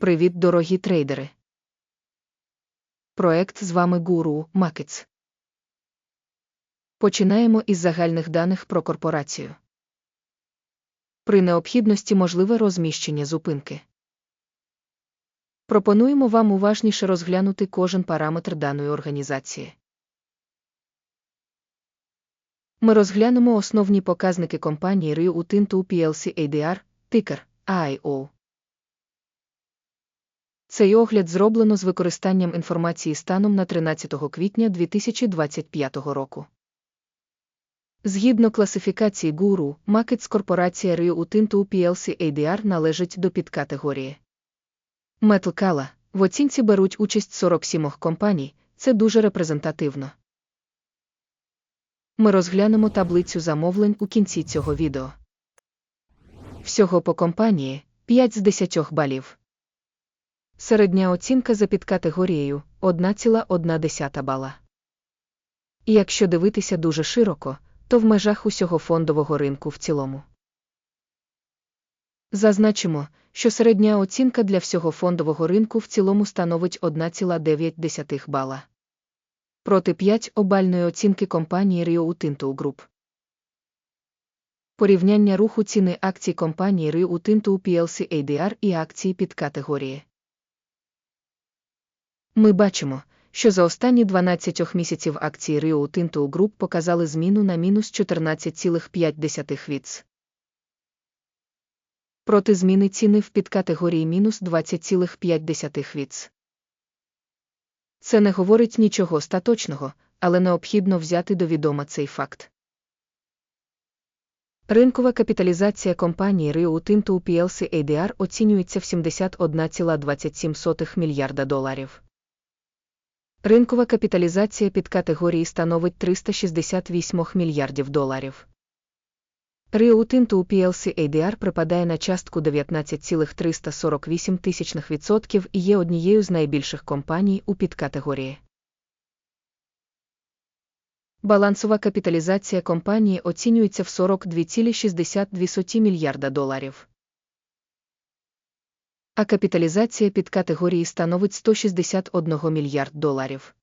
Привіт, дорогі трейдери! Проект з вами Гуру Макетс. Починаємо із загальних даних про корпорацію. При необхідності можливе розміщення зупинки. Пропонуємо вам уважніше розглянути кожен параметр даної організації. Ми розглянемо основні показники компанії Rio Tinto PLC ADR, тикер AIO. Цей огляд зроблено з використанням інформації станом на 13 квітня 2025 року. Згідно класифікації Guru, Макетс корпорація Rio Tinto PLC ADR належить до підкатегорії. Metal в оцінці беруть участь 47 компаній, це дуже репрезентативно. Ми розглянемо таблицю замовлень у кінці цього відео. Всього по компанії 5 з 10 балів. Середня оцінка за підкатегорією 1,1 бала. І якщо дивитися дуже широко, то в межах усього фондового ринку в цілому. Зазначимо, що середня оцінка для всього фондового ринку в цілому становить 1,9 бала. Проти 5 обальної оцінки компанії Rio Tinto Group. Порівняння руху ціни акцій компанії Rio Tinto PLC ADR і акції під категорії. Ми бачимо, що за останні 12 місяців акції Rio Tinto Group показали зміну на мінус 14,5 віц. Проти зміни ціни в підкатегорії мінус 20,5 віц. Це не говорить нічого остаточного, але необхідно взяти до відома цей факт. Ринкова капіталізація компанії Rio Tinto PLC ADR оцінюється в 71,27 мільярда доларів. Ринкова капіталізація під категорії становить 368 мільярдів доларів. Rio Tinto PLC ADR припадає на частку 19,348 тисячних і є однією з найбільших компаній у підкатегорії. Балансова капіталізація компанії оцінюється в 42,62 мільярда доларів а капіталізація під категорії становить 161 мільярд доларів.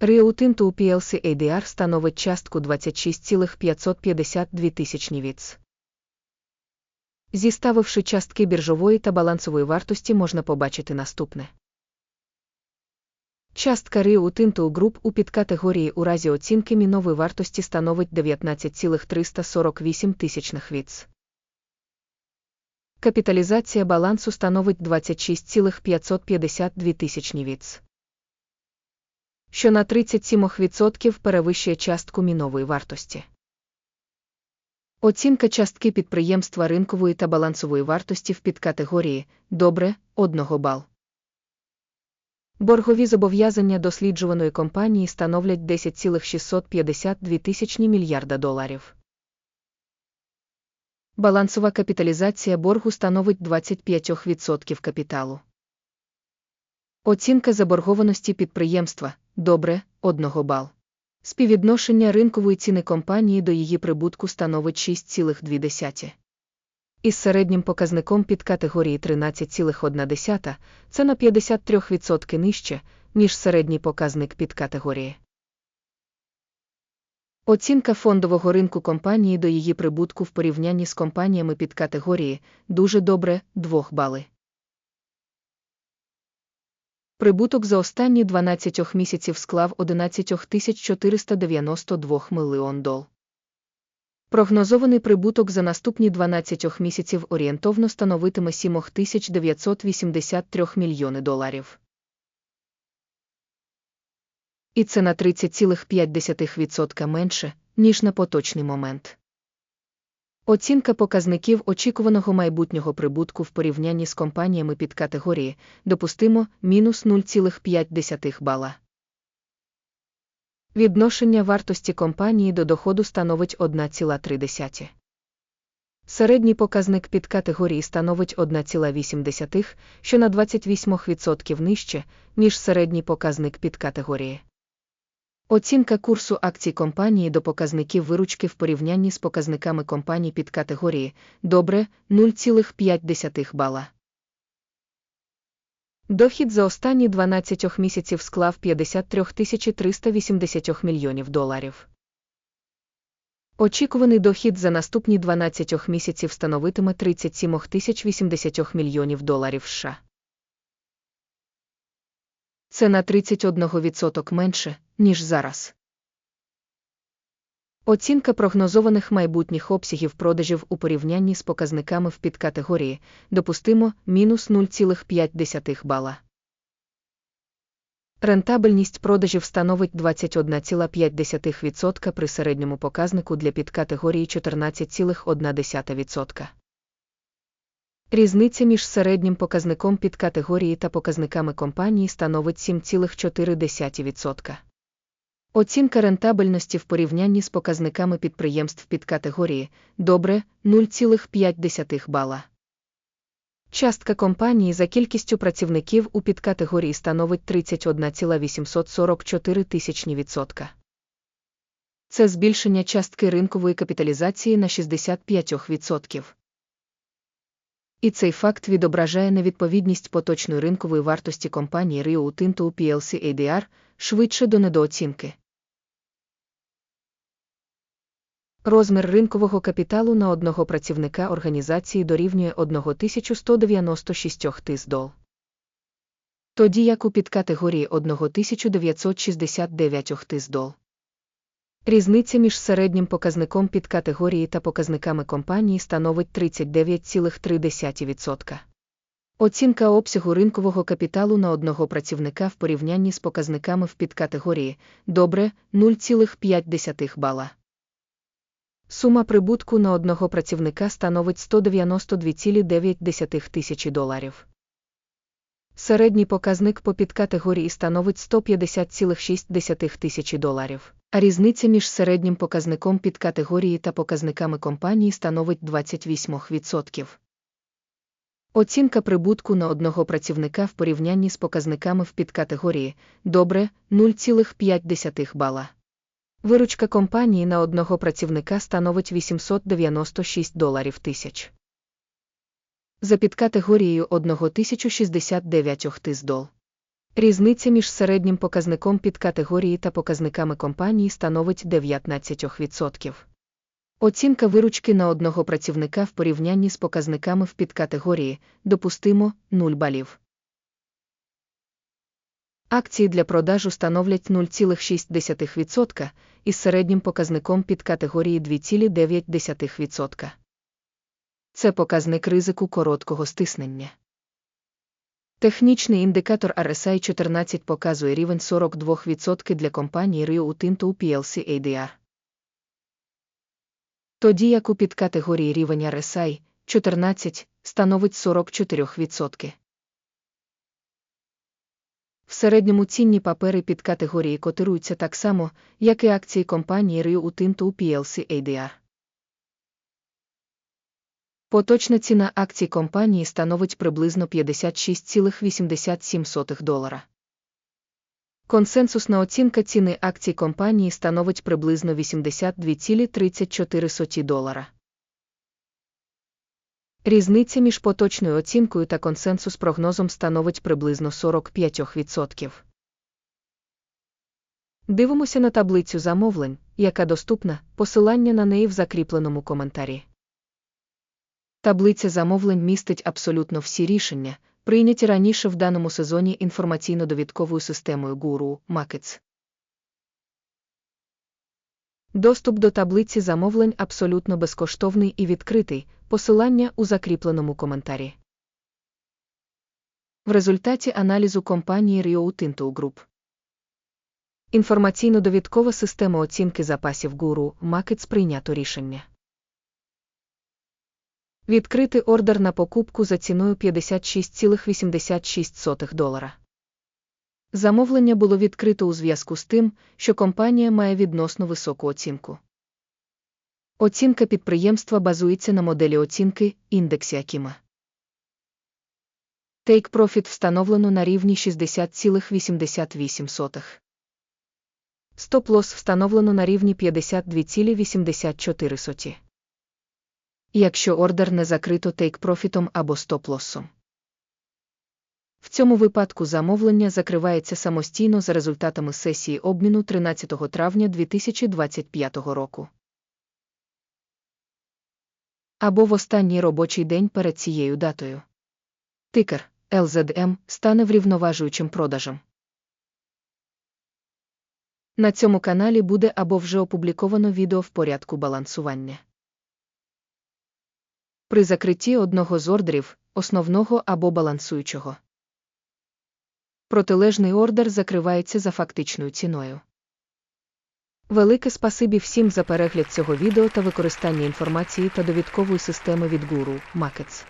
Rio Tinto PLC ADR становить частку 26,552 тисячні віц. Зіставивши частки біржової та балансової вартості, можна побачити наступне. Частка Rio Tinto Group у підкатегорії у разі оцінки мінової вартості становить 19,348 тисячних віц. Капіталізація балансу становить 26,552 тисячні віц. Що на 37% перевищує частку мінової вартості. Оцінка частки підприємства ринкової та балансової вартості в підкатегорії добре 1 бал. Боргові зобов'язання досліджуваної компанії становлять 10,652 тисячні мільярда доларів. Балансова капіталізація боргу становить 25% капіталу. Оцінка заборгованості підприємства добре 1 бал. Співвідношення ринкової ціни компанії до її прибутку становить 6,2. Із середнім показником під категорії 13,1 це на 53% нижче, ніж середній показник під категорії. Оцінка фондового ринку компанії до її прибутку в порівнянні з компаніями під категорії дуже добре 2 бали. Прибуток за останні 12 місяців склав 11 492 мільйон дол. Прогнозований прибуток за наступні 12 місяців орієнтовно становитиме 7983 мільйони доларів і це на 30,5% менше, ніж на поточний момент. Оцінка показників очікуваного майбутнього прибутку в порівнянні з компаніями під категорії допустимо мінус 0,5 бала. Відношення вартості компанії до доходу становить 1,3. Середній показник під категорії становить 1,8, що на 28% нижче, ніж середній показник під категорії. Оцінка курсу акцій компанії до показників виручки в порівнянні з показниками компаній під категорії добре 0,5 бала. Дохід за останні 12 місяців склав 53 380 мільйонів доларів. Очікуваний дохід за наступні 12 місяців становитиме 37 080 мільйонів доларів США. Це на 31% менше, ніж зараз. Оцінка прогнозованих майбутніх обсягів продажів у порівнянні з показниками в підкатегорії допустимо мінус 0,5 бала. Рентабельність продажів становить 21,5% при середньому показнику для підкатегорії 14,1%. Різниця між середнім показником підкатегорії та показниками компанії становить 7,4%. Оцінка рентабельності в порівнянні з показниками підприємств підкатегорії добре 0,5 бала. Частка компанії за кількістю працівників у підкатегорії становить 31,844 тисячні відсотка. Це збільшення частки ринкової капіталізації на 65%. І цей факт відображає невідповідність поточної ринкової вартості компанії Rio Tinto PLC ADR швидше до недооцінки. Розмір ринкового капіталу на одного працівника організації дорівнює 1196 тис. Тоді як у підкатегорії 1969 тис дол. Різниця між середнім показником підкатегорії та показниками компанії становить 39,3%. Оцінка обсягу ринкового капіталу на одного працівника в порівнянні з показниками в підкатегорії добре 0,5 бала. Сума прибутку на одного працівника становить 192,9 тисячі доларів. Середній показник по підкатегорії становить 150,6 тисячі доларів, а різниця між середнім показником підкатегорії та показниками компанії становить 28%. Оцінка прибутку на одного працівника в порівнянні з показниками в підкатегорії добре 0,5 бала. Виручка компанії на одного працівника становить 896 доларів тисяч. За підкатегорією 1069 тиздол. Різниця між середнім показником підкатегорії та показниками компанії становить 19%. Оцінка виручки на одного працівника в порівнянні з показниками в підкатегорії допустимо 0 балів. Акції для продажу становлять 0,6% із середнім показником під категорії 2,9%. Це показник ризику короткого стиснення. Технічний індикатор RSI 14 показує рівень 42% для компанії Rio Tinto PLC ADR. Тоді як у підкатегорії рівень RSI 14 становить 44%. В середньому цінні папери під категорії котируються так само, як і акції компанії Rio Tinto PLC ADR. Поточна ціна акцій компанії становить приблизно 56,87 долара. Консенсусна оцінка ціни акцій компанії становить приблизно 82,34 долара. Різниця між поточною оцінкою та консенсус прогнозом становить приблизно 45%. Дивимося на таблицю замовлень, яка доступна, посилання на неї в закріпленому коментарі. Таблиця замовлень містить абсолютно всі рішення, прийняті раніше в даному сезоні інформаційно-довідковою системою Guru Markets. Доступ до таблиці замовлень абсолютно безкоштовний і відкритий, посилання у закріпленому коментарі. В результаті аналізу компанії Rio Tinto Group. Інформаційно-довідкова система оцінки запасів Guru Markets прийнято рішення. Відкрити ордер на покупку за ціною 56,86 долара. Замовлення було відкрито у зв'язку з тим, що компанія має відносно високу оцінку. Оцінка підприємства базується на моделі оцінки індексі Акіма. Take Profit встановлено на рівні 60,88. Стоп-лосс встановлено на рівні 52,84. Якщо ордер не закрито Profit або стоп-лоссом. В цьому випадку замовлення закривається самостійно за результатами сесії обміну 13 травня 2025 року. Або в останній робочий день перед цією датою. Тикер LZM стане врівноважуючим продажем. На цьому каналі буде або вже опубліковано відео в порядку балансування. При закритті одного з ордерів, основного або балансуючого. Протилежний ордер закривається за фактичною ціною. Велике спасибі всім за перегляд цього відео та використання інформації та довідкової системи від Guru Markets.